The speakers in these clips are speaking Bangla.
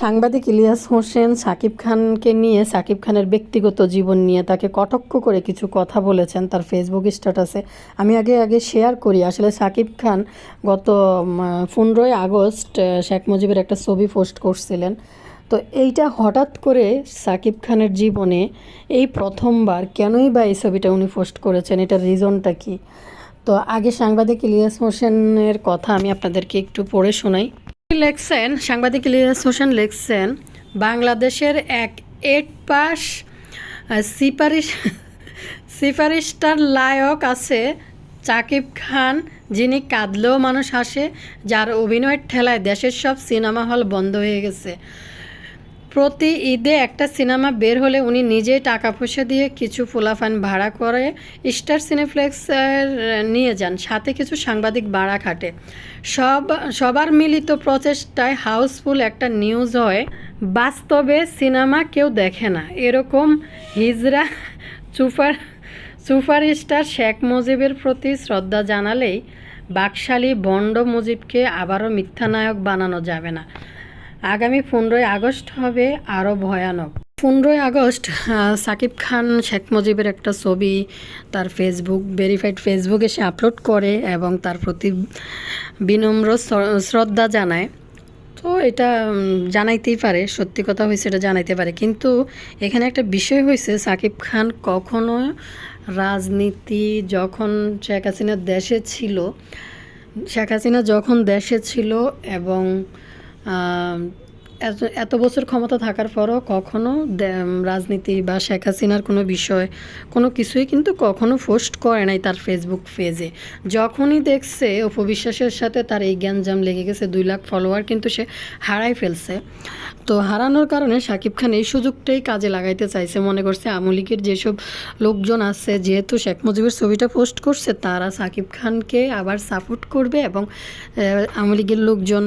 সাংবাদিক ইলিয়াস হোসেন সাকিব খানকে নিয়ে, সাকিব খানের ব্যক্তিগত জীবন নিয়ে তাকে কটাক্ষ করে কিছু কথা বলেছেন তার ফেসবুক স্ট্যাটাসে আমি আগে আগে শেয়ার করি। আসলে সাকিব খান গত পনেরোই আগস্ট শেখ মুজিবের একটা ছবি পোস্ট করছিলেন। তো এইটা হঠাৎ করে সাকিব খানের জীবনে এই প্রথমবার কেনই বা এই ছবিটা উনি পোস্ট করেছেন, এটার রিজনটা কি? তো আগে সাংবাদিক ইলিয়াস হোসেনের কথা আমি আপনাদেরকে একটু পড়ে শোনাই। লেখছেন, সাংবাদিক ইলিয়াস হোসেন লেখছেন, বাংলাদেশের এক এট পাস সিপারিশ সিপারিস্টার লায়ক আছে চাকিব খান, যিনি কাঁদলেও মানুষ হাসে, যার অভিনয়ের ঠেলায় দেশের সব সিনেমা হল বন্ধ হয়ে গেছে। প্রতি ঈদে একটা সিনেমা বের হলে উনি নিজেই টাকা পয়সা দিয়ে কিছু ফুলাফান ভাড়া করে স্টার সিনেপ্লেক্সের নিয়ে যান, সাথে কিছু সাংবাদিক ভাড়া খাটে। সব, সবার মিলিত প্রচেষ্টায় হাউসফুল একটা নিউজ হয়, বাস্তবে সিনেমা কেউ দেখে না। এরকম হিজরা সুপার, সুপারস্টার শেখ মুজিবের প্রতি শ্রদ্ধা জানালেই বাকশালী বন্ড মুজিবকে আবারও মিথ্যা নায়ক বানানো যাবে না। আগামী পনেরোই আগস্ট হবে আরও ভয়ানক। পনেরোই আগস্ট সাকিব খান, শেখ মুজিবের একটা ছবি তার ফেসবুক ভেরিফাইড ফেসবুকে সে আপলোড করে এবং তার প্রতি বিনম্র শ্রদ্ধা জানায়। তো এটা জানাইতেই পারে, সত্যি কথা হয়েছে এটা জানাইতে পারে। কিন্তু এখানে একটা বিষয় হয়েছে সাকিব খান কখনো রাজনীতি যখন শেখ হাসিনা দেশে ছিল, শেখ হাসিনা যখন দেশে ছিল এবং এত বছর ক্ষমতা থাকার পরও কখনো রাজনীতি বা শেখ হাসিনার কোনো বিষয়, কোনো কিছুই কিন্তু কখনো পোস্ট করে নাই তার ফেসবুক পেজে। যখনই দেখছে অপবিশ্বাসের সাথে তার এই গ্যাঞ্জাম লেগে গেছে, দুই লাখ ফলোয়ার কিন্তু সে হারাই ফেলছে। তো হারানোর কারণে শাকিব খান এই সুযোগটাই কাজে লাগাইতে চাইছে। মনে করছে আমলিকের যেসব লোকজন আছে, যেহেতু শেখ মুজিবের ছবিটা পোস্ট করছে, তারা সাকিব খানকে আবার সাপোর্ট করবে এবং আমলিগের লোকজন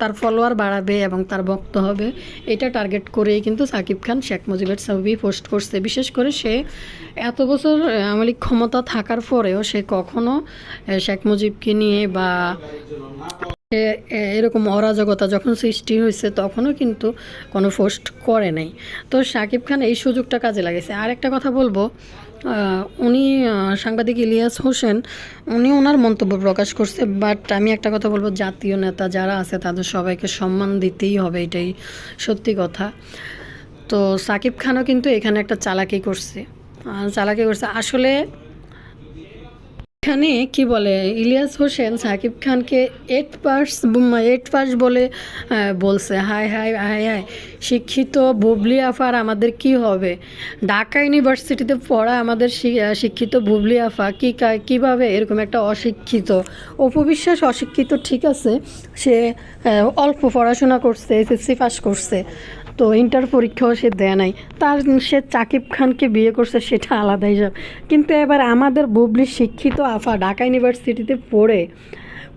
তার ফলোয়ার বাড়াবে এবং তার ভক্ত হবে, এটা টার্গেট করেই কিন্তু সাকিব খান শেখ মুজিবের ছবি পোস্ট করছে। বিশেষ করে সে এত বছর আমলি ক্ষমতা থাকার পরেও সে কখনো শেখ মুজিবকে নিয়ে বা এরকম অরাজকতা যখন সৃষ্টি হয়েছে তখনও কিন্তু কোনো পোস্ট করে নাই। তো শাকিব খান এই সুযোগটা কাজে লাগেছে আর একটা কথা বলব উনি সাংবাদিক ইলিয়াস হোসেন, উনি ওনার মন্তব্য প্রকাশ করছে, বাট আমি একটা কথা বলব, জাতীয় নেতা যারা আছে তাদের সবাইকে সম্মান দিতেই হবে, এটাই সত্যি কথা। তো সাকিব খানও কিন্তু এখানে একটা চালাকি করছে। চালাকি করছে। আসলে এখানে, কি বলে, ইলিয়াস হোসেন সাকিব খানকে এইট পাস এইট পাস বলে বলছে। হাই হাই হাই হাই শিক্ষিত বুবলি আফার আমাদের কি হবে? ঢাকা ইউনিভার্সিটিতে পড়া আমাদের শিক্ষিত বুবলি আফা কা- কীভাবে এরকম একটা অশিক্ষিত, অপবিশ্বাস অশিক্ষিত ঠিক আছে, সে অল্প পড়াশোনা করছে, এসএসসি পাস করছে। তো ইন্টার পরীক্ষাও সে দেয় নাই। তার সে চাকিব খানকে বিয়ে করছে সেটা আলাদা হিসাব। কিন্তু এবার আমাদের বুবলি শিক্ষিত আফা ঢাকা ইউনিভার্সিটিতে পড়ে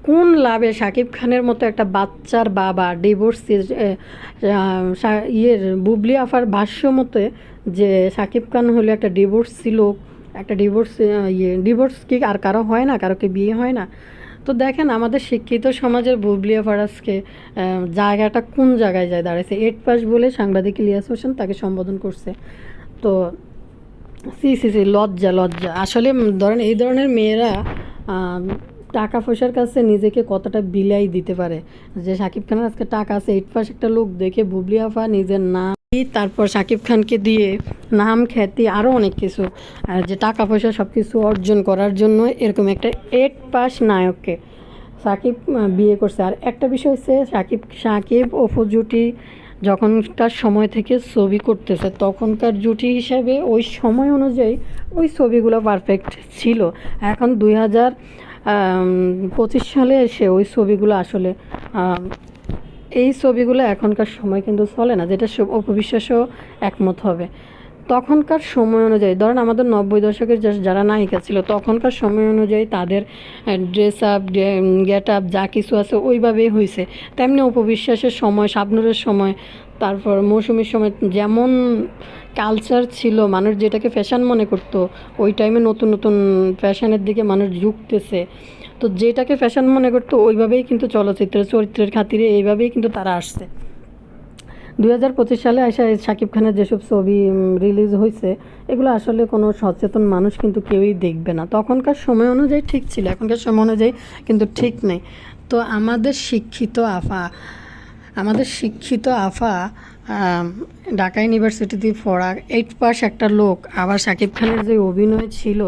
কোন লাভে সাকিব খানের মতো একটা বাচ্চার বাবা ডিভোর্স ইয়ের বুবলি আফার ভাষ্য মতে যে সাকিব খান হলো একটা ডিভোর্স ছিল একটা ডিভোর্স ইয়ে ডিভোর্স কি আর কারও হয় না, কারোকে বিয়ে হয় না। তো দেখেন আমাদের শিক্ষিত সমাজের বুবলিয়া ফারাজকে জায়গাটা কোন জায়গায় যায় দাঁড়াইছে? এট পাস বলে সাংবাদিক ইলিয়াস হোসেন তাকে সম্বোধন করছে। তো, সি সি সি, লজ্জা লজ্জা। আসলে ধরেন এই ধরনের মেয়েরা টাকা পয়সার কাছে নিজেকে কতটা বিলাই দিতে পারে? যে সাকিব খানের আজকে টাকা আছে এইট পাস একটা লোক দেখে বুবলি আফা নিজের নাম তারপর সাকিব খানকে দিয়ে নাম খ্যাতি আরও অনেক কিছু। যে টাকা পয়সা সব কিছু অর্জন করার জন্য এরকম একটা এইট পাস নায়ককে সাকিব বিয়ে করছে। আর একটা বিষয় হচ্ছে সাকিব সাকিব অপু জুটি যখনকার সময় থেকে ছবি করতেছে, তখনকার জুটি হিসাবে ওই সময় অনুযায়ী ওই ছবিগুলো পারফেক্ট ছিল। এখন দুই হাজার পঁচিশ সালে এসে ওই ছবিগুলো আসলে এই ছবিগুলো এখনকার সময় কিন্তু চলে না, যেটা অপবিশ্বাসও একমত হবে। তখনকার সময় অনুযায়ী, ধরেন আমাদের নব্বই দশকের যারা নায়িকা ছিল, তখনকার সময় অনুযায়ী তাদের ড্রেস আপ গেট আপ যা কিছু আছে ওইভাবেই হয়েছে তেমনি উপবিশ্বাসের সময়, শাবনুরের সময়, তারপর মৌসুমীর সময়, যেমন কালচার ছিল, মানুষ যেটাকে ফ্যাশন মনে করতো, ওই টাইমে নতুন নতুন ফ্যাশনের দিকে মানুষ ঝুঁকতেছে। তো যেটাকে ফ্যাশন মনে করতো, ওইভাবেই কিন্তু চলচ্চিত্রের চরিত্রের খাতিরে এইভাবেই কিন্তু তারা আসছে। দুই হাজার পঁচিশ সালে এই শাকিব খানের যেসব ছবি রিলিজ হয়েছে এগুলো আসলে কোনো সচেতন মানুষ কিন্তু কেউই দেখবে না। তখনকার সময় অনুযায়ী ঠিক ছিল, এখনকার সময় অনুযায়ী কিন্তু ঠিক নেই। তো আমাদের শিক্ষিত আফা, আমাদের শিক্ষিত আফা ঢাকা ইউনিভার্সিটিতে পড়া এইট পাস একটা লোক, আবার শাকিব খানের যে অভিনয় ছিল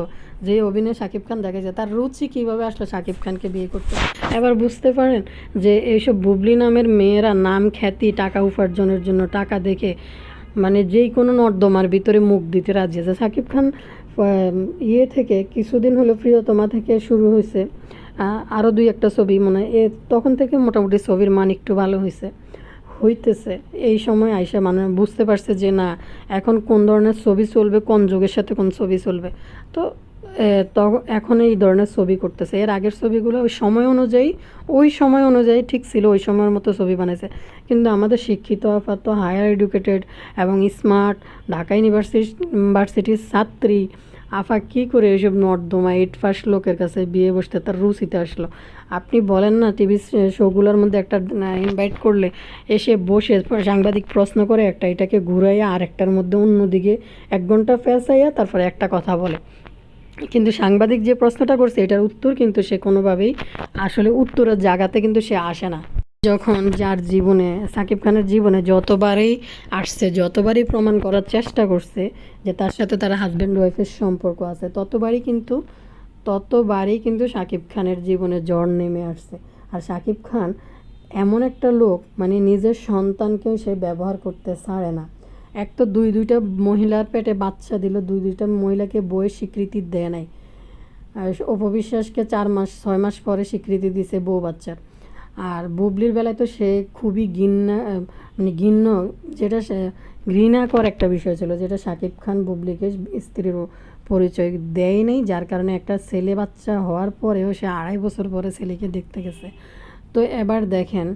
যে অভিনয় শাকিব খান দেখা যায় তার রুচি কীভাবে আসলো শাকিব খানকে বিয়ে করতে? এবার বুঝতে পারেন যে এইসব বুবলি নামের মেয়েরা নাম খ্যাতি, টাকা উপার্জনের জন্য টাকা দেখে মানে যেই কোনো নর্দমার ভিতরে মুখ দিতে রাজি আছে। শাকিব খান ইয়ে থেকে কিছুদিন হলো প্রিয়তমা থেকে শুরু হয়েছে আরও দুই একটা ছবি মনে হয়। এ তখন থেকে মোটামুটি ছবির মান একটু ভালো হয়েছে, হইতেছে। এই সময় আইসা মানে বুঝতে পারছে যে না, এখন কোন ধরনের ছবি চলবে, কোন যুগের সাথে কোন ছবি চলবে। তো তখন এখন এই ধরনের ছবি করতেছে। এর আগের ছবিগুলো ওই সময় অনুযায়ী, ওই সময় অনুযায়ী ঠিক ছিল, ওই সময়ের মতো ছবি বানাইছে। কিন্তু আমাদের শিক্ষিত আপাতত হায়ার এডুকেটেড এবং স্মার্ট ঢাকা ইউনিভার্সিটি ইউনিভার্সিটির ছাত্রী আফা কি করে এইসব নর্দমা এইট ফার্স্ট লোকের কাছে বিয়ে বসতে তার রুচিতে আসলো? আপনি বলেন না টিভি শোগুলোর মধ্যে একটা ইনভাইট করলে এসে বসে সাংবাদিক প্রশ্ন করে একটা, এটাকে ঘুরাইয়া আর একটার মধ্যে অন্যদিকে এক ঘণ্টা ফেসাইয়া তারপরে একটা কথা বলে। কিন্তু সাংবাদিক যে প্রশ্নটা করছে, এটার উত্তর কিন্তু সে কোনোভাবেই আসলে উত্তরের জায়গাতে কিন্তু সে আসে না। যখন যার জীবনে, সাকিব খানের জীবনে যতবারই আসছে, যতবারই প্রমাণ করার চেষ্টা করছে যে তার সাথে তার হাজব্যান্ড ওয়াইফের সম্পর্ক আছে, ততবারই কিন্তু ততবারই কিন্তু সাকিব খানের জীবনে জ্বর নেমে আসছে। আর সাকিব খান এমন একটা লোক মানে নিজের সন্তানকেও সে ব্যবহার করতে ছাড়ে না। এক তো দুই, দুইটা মহিলার পেটে বাচ্চা দিল, দুই, দুইটা মহিলাকে বইয়ের স্বীকৃতি দেয় নাই। অপবিশ্বাসকে চার মাস, ছয় মাস পরে স্বীকৃতি দিছে বউ বাচ্চার। আর বুবলির বেলায় তো সে খুবই ঘৃণা মানে ঘৃণ্য, যেটা সে ঘৃণাকর একটা বিষয় ছিল, যেটা শাকিব খান বুবলিকে স্ত্রীর পরিচয় দেয় নাই, যার কারণে একটা ছেলে বাচ্চা হওয়ার পরেও সে আড়াই বছর পরে ছেলেকে দেখতে গেছে। তো এবার দেখেন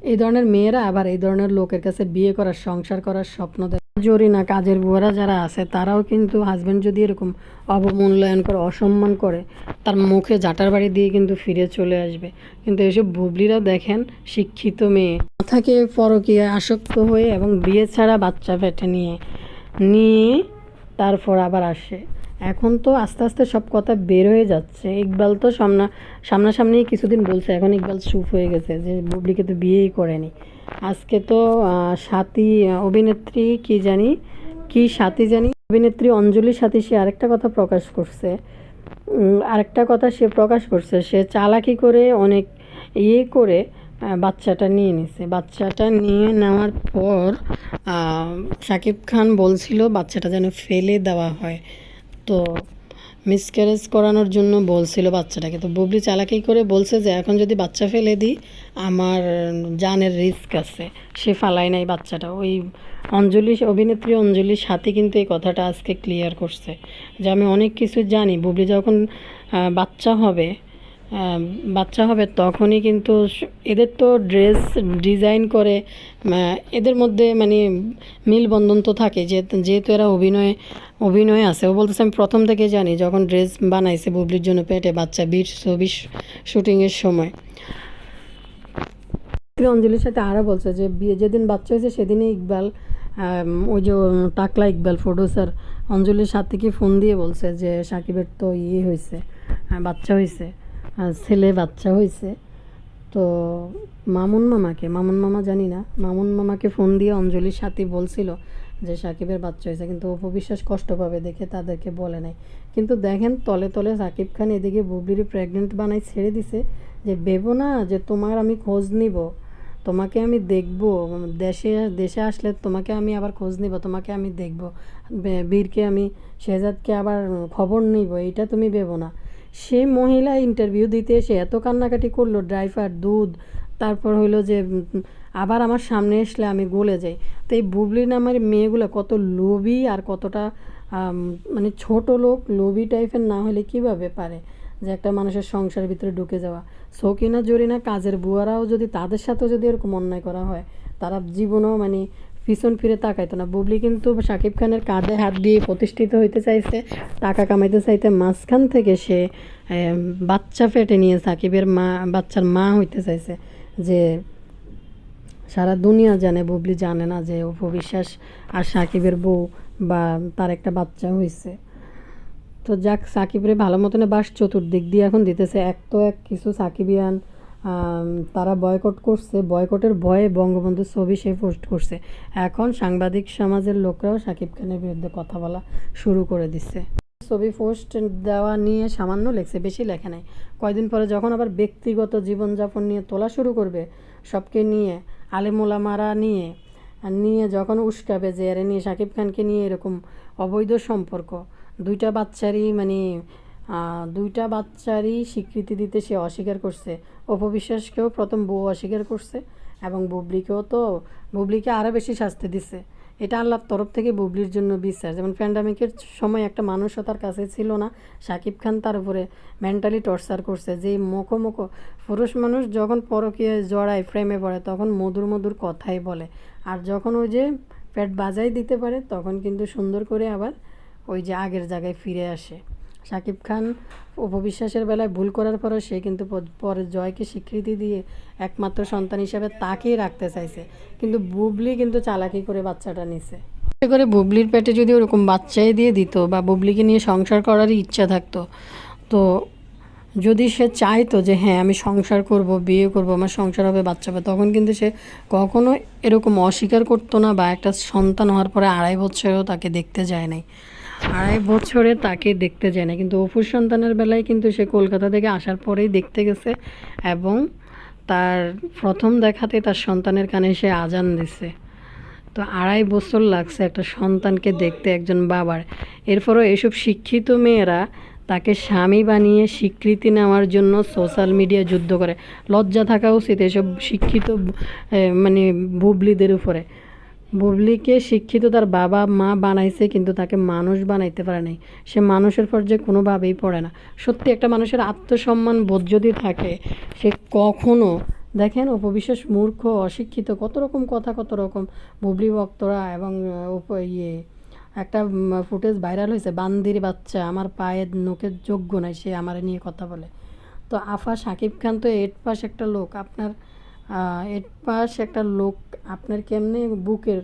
এই ধরনের মেয়েরা আবার এই ধরনের লোকের কাছে বিয়ে করার, সংসার করার স্বপ্ন দেখে জরিনা, কাজের বুয়ারা যারা আছে, তারাও কিন্তু হাজব্যান্ড যদি এরকম অবমূল্যায়ন করে, অসম্মান করে, তার মুখে জাটার বাড়ি দিয়ে কিন্তু ফিরে চলে আসবে। কিন্তু এসব বুবলিরা দেখেন শিক্ষিত মেয়ে। মাথাকে পরকীয়া আসক্ত হয়ে এবং বিয়ে ছাড়া বাচ্চা পেটে নিয়ে নিয়ে তারপর আবার আসে। এখন তো আস্তে আস্তে সব কথা বের হয়ে যাচ্ছে। ইকবাল তো সামনা সামনাসামনি কিছুদিন বলছে, এখন ইকবাল চুপ হয়ে গেছে যে বুবলিকে তো বিয়েই করেনি। আজকে তো সাথী অভিনেত্রী কি জানি, কি সাথী জানি, অভিনেত্রী অঞ্জলি সাথী, সে আরেকটা কথা প্রকাশ করছে। আরেকটা কথা সে প্রকাশ করছে, সে চালাকি করে অনেক ইয়ে করে বাচ্চাটা নিয়ে নিছে। বাচ্চাটা নিয়ে নেওয়ার পর শাকিব খান বলছিল বাচ্চাটা যেন ফেলে দেওয়া হয়। তো মিসক্যারেজ করানোর জন্য বলছিল বাচ্চাটাকে। তো বুবলি চালাকি করে বলছে যে, এখন যদি বাচ্চা ফেলে দিই, আমার জানের রিস্ক আছে। সে ফালায় নাই বাচ্চাটা। ওই অঞ্জলি, অভিনেত্রী অঞ্জলির সাথে কিন্তু এই কথাটা আজকে ক্লিয়ার করছে যে, আমি অনেক কিছু জানি। বুবলি যখন বাচ্চা হবে বাচ্চা হবে তখনই কিন্তু এদের তো ড্রেস ডিজাইন করে এদের মধ্যে মানে মিলবন্ধন তো থাকে। যে, যেহেতু এরা অভিনয় অভিনয় আছে, ও বলতেছে, আমি প্রথম থেকে জানি যখন ড্রেস বানাইছে বুবলির জন্য পেটে বাচ্চা বীর ছবি শুটিংয়ের সময়। অঞ্জলির সাথে আরও বলছে যে, বিয়ে যেদিন বাচ্চা হয়েছে সেদিনই ইকবাল ওই যে টাকলা ইকবাল প্রডিউসার অঞ্জলির সাথে কি ফোন দিয়ে বলছে যে, সাকিবের তো ইয়ে হয়েছে বাচ্চা হয়েছে। ছেলে বাচ্চা হয়েছে তো মামুন মামাকে, মামুন মামা জানি না, মামুন মামাকে ফোন দিয়ে অঞ্জলির সাথে বলছিল যে সাকিবের বাচ্চা হয়েছে কিন্তু অপবিশ্বাস কষ্ট পাবে দেখে তাদেরকে বলে নাই। কিন্তু দেখেন তলে তলে সাকিব খান এদিকে বুবলির প্রেগনেন্ট বানাই ছেড়ে দিছে যে, ভেবো না যে তোমার আমি খোঁজ নিব, তোমাকে আমি দেখব, দেশে দেশে আসলে তোমাকে আমি আবার খোঁজ নিব, তোমাকে আমি দেখব বীরকে আমি, শেহজাদকে আবার খবর নিব এটা তুমি ভেবো না। সে মহিলা ইন্টারভিউ দিতে এসে এত কান্নাকাটি করল ড্রাইভার দুধ, তারপর হইল যে আবার আমার সামনে আসলে আমি গলে যাই। তো এই বুবলি নামের মেয়েগুলো কত লোভী আর কতটা মানে ছোট লোক, লোভী টাইপের না হলে কীভাবে পারে যে একটা মানুষের সংসারের ভিতরে ঢুকে যাওয়া? শৌখিনা জরিনা, কাজের বুয়ারাও যদি তাদের সাথেও যদি এরকম অন্যায় করা হয়, তারা জীবনেও মানে পিছন ফিরে তাকাইতো না। বুবলি কিন্তু শাকিব খানের কাঁধে হাত দিয়ে প্রতিষ্ঠিত হইতে চাইছে। টাকা কামাইতে চাইতে মাঝখান থেকে সে বাচ্চা ফেটে নিয়ে সাকিবের মা, বাচ্চার মা হইতে চাইছে যে, সারা দুনিয়া জানে, বুবলি জানে না যে, অপু বিশ্বাস আর সাকিবের বউ বা তার একটা বাচ্চা হয়েছে তো যাক, সাকিবের ভালো মতনে বাস চতুর্দিক দিয়ে এখন দিতেছে। এক তো এক কিছু সাকিবিয়ান তারা বয়কট করছে। বয়কটের ভয়ে বঙ্গবন্ধুর ছবি সে পোস্ট করছে। এখন সাংবাদিক সমাজের লোকরাও সাকিব খানের বিরুদ্ধে কথা বলা শুরু করে দিচ্ছে। ছবি পোস্ট দেওয়া নিয়ে সামান্য লেখছে, বেশি লেখে নাই। কয়দিন পরে যখন আবার ব্যক্তিগত জীবনযাপন নিয়ে তোলা শুরু করবে, সবকে নিয়ে, আলেমোলামারা নিয়ে আর নিয়ে যখন উস্কাবে যে এরে নিয়ে শাকিব খানকে নিয়ে এরকম অবৈধ সম্পর্ক, দুইটা বাচ্চারই মানে দুইটা বাচ্চারই স্বীকৃতি দিতে সে অস্বীকার করছে। অপবিশ্বাসকেও প্রথম বউ অস্বীকার করছে এবং বুবলিকেও তো বুবলিকে আরও বেশি শাস্তি দিছে। এটা আল্লাহর তরফ থেকে বুবলির জন্য বিশ্বাস যেমন প্যান্ডামিকের সময় একটা মানুষও তার কাছে ছিল না। সাকিব খান তার উপরে মেন্টালি টর্চার করছে। যে মোকো পুরুষ মানুষ যখন পরকীয় জড়ায় ফ্রেমে পড়ে, তখন মধুর মধুর কথাই বলে। আর যখন ওই যে পেট বাজাই দিতে পারে, তখন কিন্তু সুন্দর করে আবার ওই যে আগের জায়গায় ফিরে আসে। শাকিব খান উপবিশ্বাসের বেলায় ভুল করার পরে সে কিন্তু পরে জয়কে স্বীকৃতি দিয়ে একমাত্র সন্তান হিসাবে তাকেই রাখতে চাইছে। কিন্তু বুবলি কিন্তু চালাকি করে বাচ্চাটা নিছে। করে বুবলির পেটে যদি ওরকম বাচ্চাই দিয়ে দিত বা বুবলিকে নিয়ে সংসার করারই ইচ্ছা থাকতো, তো যদি সে চাইতো যে হ্যাঁ আমি সংসার করব, বিয়ে করব, আমার সংসার হবে, বাচ্চা হবে, তখন কিন্তু সে কখনো এরকম অস্বীকার করতো না বা একটা সন্তান হওয়ার পরে আড়াই বছরেও তাকে দেখতে যায় নাই। আড়াই বছরে তাকে দেখতে যায় না, কিন্তু অপুর সন্তানের বেলায় কিন্তু সে কলকাতা থেকে আসার পরেই দেখতে গেছে এবং তার প্রথম দেখাতে তার সন্তানের কানে সে আজান দিছে। তো আড়াই বছর লাগছে একটা সন্তানকে দেখতে একজন বাবার। এরপরও এসব শিক্ষিত মেয়েরা তাকে স্বামী বানিয়ে স্বীকৃতি নেওয়ার জন্য সোশ্যাল মিডিয়া যুদ্ধ করে। লজ্জা থাকা উচিত এসব শিক্ষিত মানে বুবলিদের উপরে। বুবলিকে শিক্ষিত তার বাবা মা বানাইছে, কিন্তু তাকে মানুষ বানাইতে পারে নাই। সে মানুষের পর্যায়ে কোনোভাবেই পড়ে না। সত্যি একটা মানুষের আত্মসম্মান বোধ যদি থাকে, সে কখনো, দেখেন উপবিশ্বাস মূর্খ, অশিক্ষিত, কত রকম কথা, কত রকম বুবলি ভক্তরা এবং ইয়ে একটা ফুটেজ ভাইরাল হয়েছে, বান্দির বাচ্চা, আমার পায়ের নোকের যোগ্য নাই, সে আমার নিয়ে কথা বলে। তো আফা সাকিব খান তো এট পাস একটা লোক, আপনার এট পাস একটা লোক, আপনার কেমনে বুকের,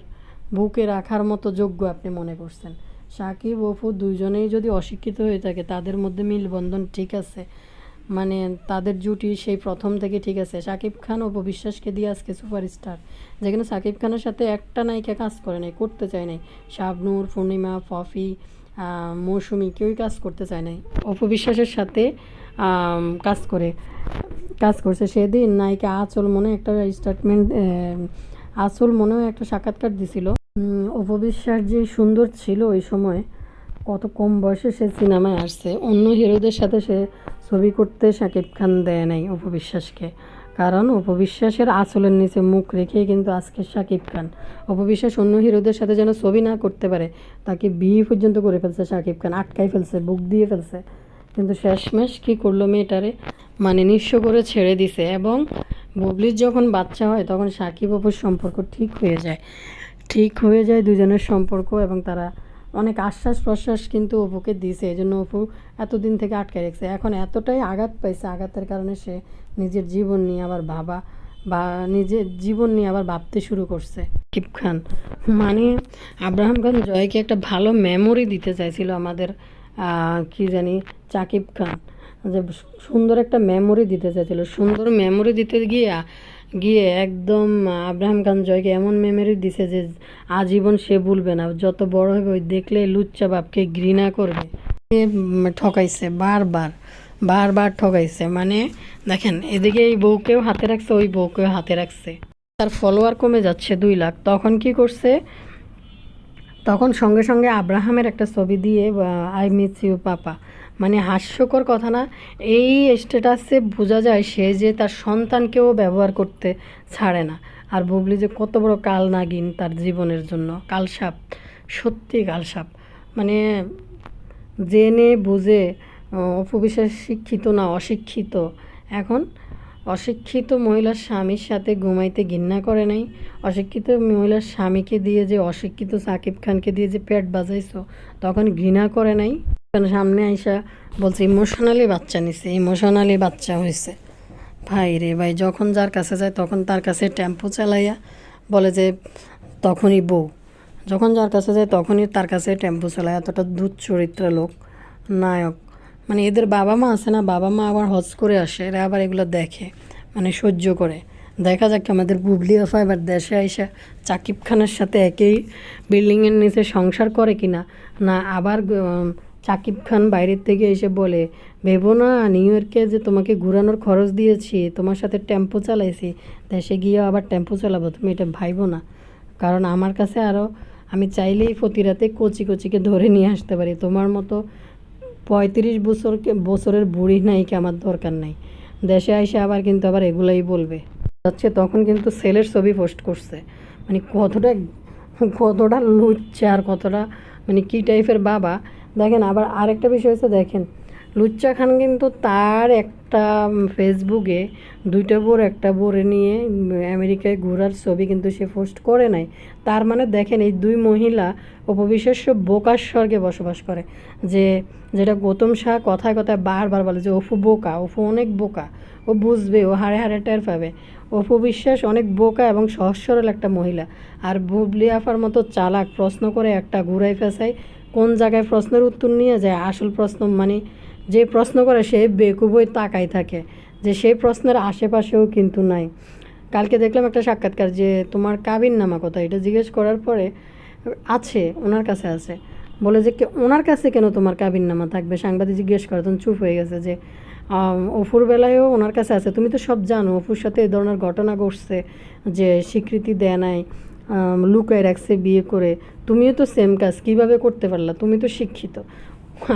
বুকে রাখার মতো যোগ্য আপনি মনে করছেন? সাকিব, অপু দুইজনেই যদি অশিক্ষিত হয়ে থাকে, তাদের মধ্যে মিলবন্ধন ঠিক আছে। মানে তাদের জুটি সেই প্রথম থেকে ঠিক আছে। সাকিব খান ও বিশ্বাসকে দিয়ে আজকে সুপারস্টার। যেখানে সাকিব খানের সাথে একটা নায়িকা কাজ করে নাই, করতে চায় নাই। শাবনুর, পূর্ণিমা, ফফি মৌসুমি কেউই কাজ করতে চায় নাই। অপবিশ্বাসের সাথে কাজ করে, কাজ করছে। সেদিন নায়িকা আচল মনে একটা স্টেটমেন্ট আচল মনেও একটা সাক্ষাৎকার দিছিল। অপবিশ্বাস যে সুন্দর ছিল ওই সময়, কত কম বয়সে সে সিনেমায় আসছে। অন্য হিরোদের সাথে সে ছবি করতে শাকিব খান দেয় নাই অপবিশ্বাসকে কারণ অপবিশ্বাসের আঁচলের নিচে মুখ রেখে কিন্তু আজকে শাকিব খান। অপবিশ্বাস অন্য হিরোদের সাথে যেন ছবি না করতে পারে, তাকে বিয়ে পর্যন্ত করে ফেলছে শাকিব খান। আটকাই ফেলছে, বুক দিয়ে ফেলছে। কিন্তু শেষমেশ কী করল মেয়েটারে? মানে নিঃস্ব করে ছেড়ে দিছে এবং বুবলির যখন বাচ্চা হয় তখন সাকিব অপুর সম্পর্ক ঠিক হয়ে যায়। ঠিক হয়ে যায় দুজনের সম্পর্ক এবং তারা অনেক আশ্বাস প্রশ্বাস কিন্তু অপুকে দিছে। এই জন্য অপু এতদিন থেকে আটকে রেখেছে। এখন এতটাই আঘাত পাইছে আঘাতের কারণে সে নিজের জীবন নিয়ে আবার ভাবা বা নিজের জীবন নিয়ে আবার ভাবতে শুরু করছে। কিপ খান। মানে আব্রাহাম খান জয়কে একটা ভালো মেমোরি দিতে চাইছিল আমাদের কি জানি, চাকিব খান। যে সুন্দর একটা মেমোরি দিতে চাইছিল। সুন্দর মেমোরি দিতে গিয়ে গিয়ে একদম আব্রাহাম খান জয়কে এমন মেমোরি দিছে যে আজীবন সে ভুলবে না। যত বড় হবে, ওই দেখলে লুচ্চা বাপকে ঘৃণা করবে। ঠকাইছে, বারবার বারবার ঠকাইছে। মানে দেখেন, এদিকে এই বউকেও হাতে রাখছে, ওই বউকেও হাতে রাখছে। তার ফলোয়ার কমে যাচ্ছে দুই লাখ। তখন কি করছে? তখন সঙ্গে সঙ্গে আব্রাহামের একটা ছবি দিয়ে আই মিস ইউ পাপা। মানে হাস্যকর কথা না, এই স্ট্যাটাসে বোঝা যায় সে যে তার সন্তানকেও ব্যবহার করতে ছাড়ে না। আর বুবলি যে কত বড় কাল নাগিন তার জীবনের জন্য। কালসাপ, সত্যি কালসাপ। মানে জেনে বুঝে অপবিশ্বাস শিক্ষিত না, অশিক্ষিত। এখন অশিক্ষিত মহিলার স্বামীর সাথে ঘুমাইতে ঘৃণা করে নাই। অশিক্ষিত মহিলার স্বামীকে দিয়ে যে অশিক্ষিত সাকিব খানকে দিয়ে যে পেট বাজাইছো, তখন ঘৃণা করে নাই? সামনে আইসা বলছে, ইমোশনালি বাচ্চা নিছে, ইমোশনালি বাচ্চা হয়েছে ভাই রে ভাই, যখন যার কাছে যায় তখন তার কাছে টেম্পো চালাইয়া বলে যে, তখনই বউ। যখন যার কাছে যায় তখনই তার কাছে টেম্পো চালায়। এতটা দুধ চরিত্র লোক, নায়ক মানে এদের বাবা মা আছে না বাবা মা আবার হজ করে আসে, এরা আবার এগুলো দেখে মানে সহ্য করে। দেখা যাক আমাদের বুবলি আফা এবার দেশে আইসা চাকিব খানের সাথে একই বিল্ডিংয়ের নিচে সংসার করে কিনা, না আবার চাকিব খান বাইরের থেকে এসে বলে, ভেবো না নিউ ইয়র্কে যে তোমাকে ঘুরানোর খরচ দিয়েছি, তোমার সাথে টেম্পো চালাইছি, দেশে গিয়ে আবার টেম্পো চালাবো, তুমি এটা ভাইবো না। কারণ আমার কাছে আরও আমি চাইলেই প্রতি রাতে কচি কচিকে ধরে নিয়ে আসতে পারি, তোমার মতো পঁয়ত্রিশ বছরকে, বছরের বুড়ি নায়িকা আমার দরকার নাই। দেশে আইসে আবার কিন্তু আবার এগুলাই বলবে। যাচ্ছে তখন কিন্তু সেলের ছবি পোস্ট করছে। মানে কতটা কতটা লুচ্ছে আর কতটা মানে কী টাইপের বাবা। দেখেন আবার আরেকটা বিষয় হচ্ছে, দেখেন লুচ্চা খান কিন্তু তার একটা ফেসবুকে দুইটা বোর, একটা বোরে নিয়ে আমেরিকায় ঘোরার ছবি কিন্তু সে পোস্ট করে নাই। তার মানে দেখেন এই দুই মহিলা উপবিশ্বাস্য বোকার স্বর্গে বসবাস করে। যে, যেটা গৌতম শাহ কথায় কথায় বারবার বলে যে অফু বোকা অফু অনেক বোকা, ও বুঝবে, ও হাড়ে হাড়ে টের পাবে। অপু বিশ্বাস অনেক বোকা এবং সহজ সরল একটা মহিলা। আর বুবলি আফার মতো চালাক প্রশ্ন করে একটা ঘুরাই ফেসাই কোন জায়গায় প্রশ্নের উত্তর নিয়ে যায়? আসল প্রশ্ন মানে যে প্রশ্ন করে সে বেকুবই তাকাই থাকে, যে সেই প্রশ্নের আশেপাশেও কিন্তু নাই। কালকে দেখলাম একটা সাক্ষাৎকার যে তোমার কাবিন নামা কথা এটা জিজ্ঞেস করার পরে আছে, ওনার কাছে আছে। বলে যে ওনার কাছে কেন তোমার কাবিন নামা থাকবে? সাংবাদিক জিজ্ঞেস করে, তখন চুপ হয়ে গেছে যে অফুর বেলায়ও ওনার কাছে আছে। তুমি তো সব জানো, অফুর সাথে এই ধরনের ঘটনা ঘটছে যে স্বীকৃতি দেয় নাই লুকায় রাখছে বিয়ে করে। তুমিও তো সেম কাজ, কীভাবে করতে পারলা? তুমি তো শিক্ষিত।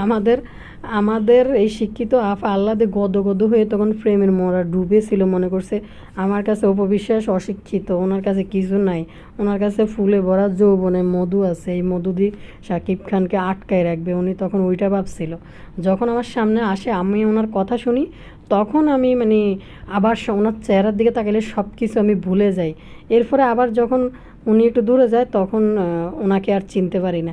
আমাদের আমাদের এই শিক্ষিত আফা আল্লাদে গদ গদ হয়ে তখন প্রেমের মরা ডুবেছিল মনে করছে, আমার কাছে অপবিশ্বাস অশিক্ষিত, ওনার কাছে কিছু নাই। ওনার কাছে ফুলে ভরা যৌবনে মধু আছে, এই মধু দিয়ে শাকিব খানকে আটকায় রাখবে, উনি তখন ওইটা ভাবছিল। যখন আমার সামনে আসে, আমি ওনার কথা শুনি, তখন আমি মানে আবার ওনার চেহারার দিকে তাকালে সব কিছু আমি ভুলে যাই। এরপরে আবার যখন উনি একটু দূরে যায়, তখন ওনাকে আর চিনতে পারি না।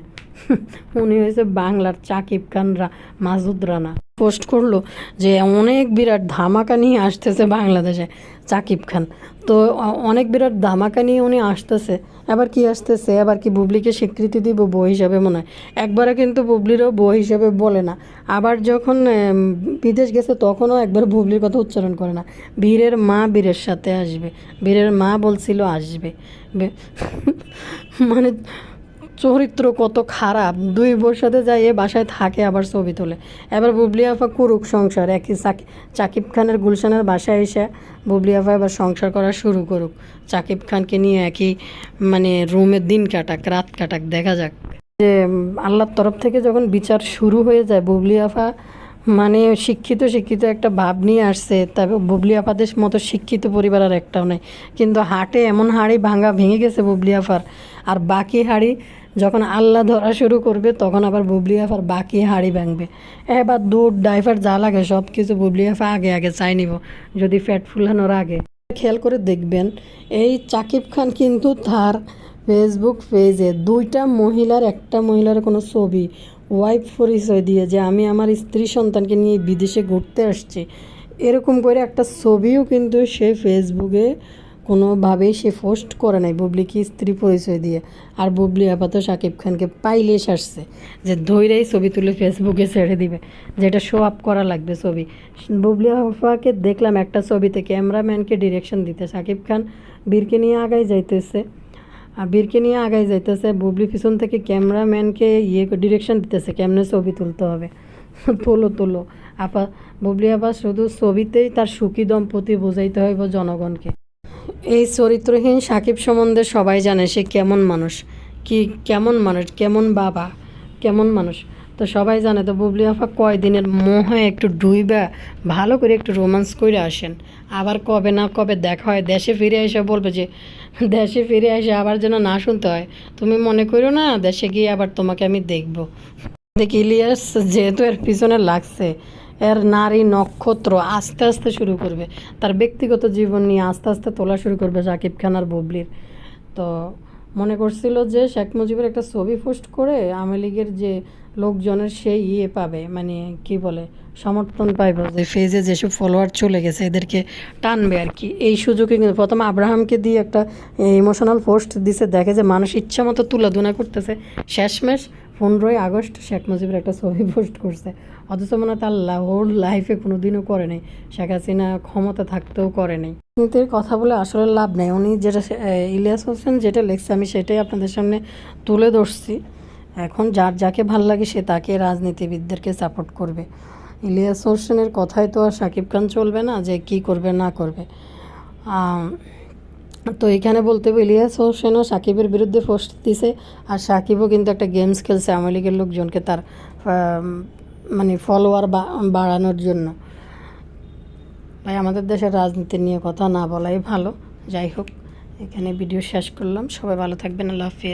উনি হয়েছে বাংলার চাকিব খান রা মাসুদ রানা। পোস্ট করল যে অনেক বিরাট ধামাকা নিয়ে আসতেছে বাংলাদেশে চাকিব খান। তো অনেক বিরাট ধামাকা নিয়ে উনি আসতেছে। আবার কি আসতেছে? আবার কি বুবলিকে স্বীকৃতি দিব বই হিসাবে মনে হয়? একবারে কিন্তু বুবলিরও বই হিসাবে বলে না। আবার যখন বিদেশ গেছে তখনও একবার বুবলির কথা উচ্চারণ করে না। বীরের মা বীরের সাথে আসবে। বীরের মা বলছিল আসবে। মানে চরিত্র কত খারাপ। দুই বোর সাথে এ বাসায় থাকে, আবার ছবি তোলে। এবার বুবলি আফা কুরুক সংসার, একই চাকিব খানের গুলশানের বাসায় এসে বুবলি আফা এবার সংসার করা শুরু করুক। চাকিব খানকে নিয়ে একই মানে রুমে দিন কাটাক, রাত কাটাক, দেখা যাক। যে আল্লাহর তরফ থেকে যখন বিচার শুরু হয়ে যায়, বুবলি আফা মানে শিক্ষিত শিক্ষিত একটা ভাব নিয়ে আসছে। তবে বুবলি আফাদের মতো শিক্ষিত পরিবার আর একটাও নেই। কিন্তু হাটে এমন হাড়ি ভাঙা ভেঙে গেছে বুবলি আফার। আর বাকি হাড়ি যখন আল্লাহ ধরা শুরু করবে, তখন আবার বুবলি আফার বাকি হাড়ি ভাঙবে। এবার দুধ ড্রাইভার যা লাগে সব কিছু বুবলি আফা আগে আগে চাই নিব, যদি ফ্যাট ফুলানোর আগে। খেয়াল করে দেখবেন, এই চাকিব খান কিন্তু তার ফেসবুক পেজে দুইটা মহিলার, একটা মহিলার কোনো ছবি ওয়াইফ পরিচয় দিয়ে যে আমি আমার স্ত্রী সন্তানকে নিয়ে বিদেশে ঘুরতে আসছি। এরকম করে একটা ছবিও কিন্তু সে ফেসবুকে কোনোভাবেই সে পোস্ট করে নাই বুবলিকে স্ত্রী পরিচয় দিয়ে। আর বুবলি আপাতত শাকিব খানকে পাইলে আসছে যে ধৈরেই ছবি তুলে ফেসবুকে ছেড়ে দিবে, যেটা শো আপ করা লাগবে ছবি। বুবলি আপাকে দেখলাম একটা ছবিতে ক্যামেরাম্যানকে ডিরেকশন দিতে। শাকিব খান বীরকে নিয়ে আগাই যাইতেছে। আর বীরকে নিয়ে আগাই যাইতেছে। বুবলি পিছন থেকে ক্যামেরাম্যানকে ইয়ে ডিরেকশন দিতেছে, কেমনে ছবি তুলতে হবে? তোলো তোলো। আপা, বুবলি আপা, শুধু ছবিতেই তার সুখী দম্পতি বোঝাইতে হইব জনগণকে। এই চরিত্রহীন সাকিব সম্বন্ধে সবাই জানে সে কেমন মানুষ। কি, কেমন মানুষ, কেমন বাবা, কেমন মানুষ। তো সবাই জানে, তো বুবলি আফা কয়দিনের মোহে একটু ডুইবা, ভালো করে একটু রোমান্স করে আসেন। আবার কবে না কবে দেখা হয়, দেশে ফিরে এসে বলবে যে দেশে ফিরে এসে আবার যেন না শুনতে হয়। তুমি মনে করো না, দেশে গিয়ে আবার তোমাকে আমি দেখব। দেখি ইলিয়াস, যেহেতু এর পিছনে লাগছে, এর নারী নক্ষত্র আস্তে আস্তে শুরু করবে। তার ব্যক্তিগত জীবন নিয়ে আস্তে আস্তে তোলা শুরু করবে শাকিব খান আর বুবলির। তো মনে করছিল যে শেখ মুজিবের একটা ছবি পোস্ট করে আওয়ামী লীগের যে লোকজনের সেই ইয়ে পাবে মানে কি বলে, সমর্থন পাইব যে ফেজে যেসব ফলোয়ার চলে গেছে, এদেরকে টানবে আর কি। এই সুযোগে কিন্তু প্রথম আব্রাহামকে দিয়ে একটা ইমোশনাল পোস্ট দিছে, দেখে যে মানুষ ইচ্ছা মতো তুলাধুনা করতেছে। শেষমেশ পনেরোই আগস্ট শেখ মুজিবের একটা ছবি পোস্ট করছে। অথচ মনে হয় তার হোল লাইফে কোনো দিনও করে নাই। শেখ হাসিনা ক্ষমতা থাকতেও করে নাই। রাজনীতির কথা বলে আসলে লাভ নেই। উনি যেটা ইলিয়াস হোসেন যেটা লিখছে, আমি সেটাই আপনাদের সামনে তুলে ধরছি। এখন যার যাকে ভালো লাগে সে তাকে রাজনীতিবিদদেরকে সাপোর্ট করবে। ইলিয়াস হোসেনের কথাই তো আর সাকিব খান চলবে না যে কি করবে, না করবে। তো এখানে বলতে হবে, ইলিয়াস হোসেনও সাকিবের বিরুদ্ধে পোস্ট দিছে আর সাকিবও কিন্তু একটা গেমস খেলছে আওয়ামী লীগের লোকজনকে তার মানে ফলোয়ার বাড়ানোর জন্য। ভাই, আমাদের দেশের রাজনীতি নিয়ে কথা না বলাই ভালো। যাই হোক, এখানে ভিডিও শেষ করলাম। সবাই ভালো থাকবেন, আল্লাহ হাফিজ।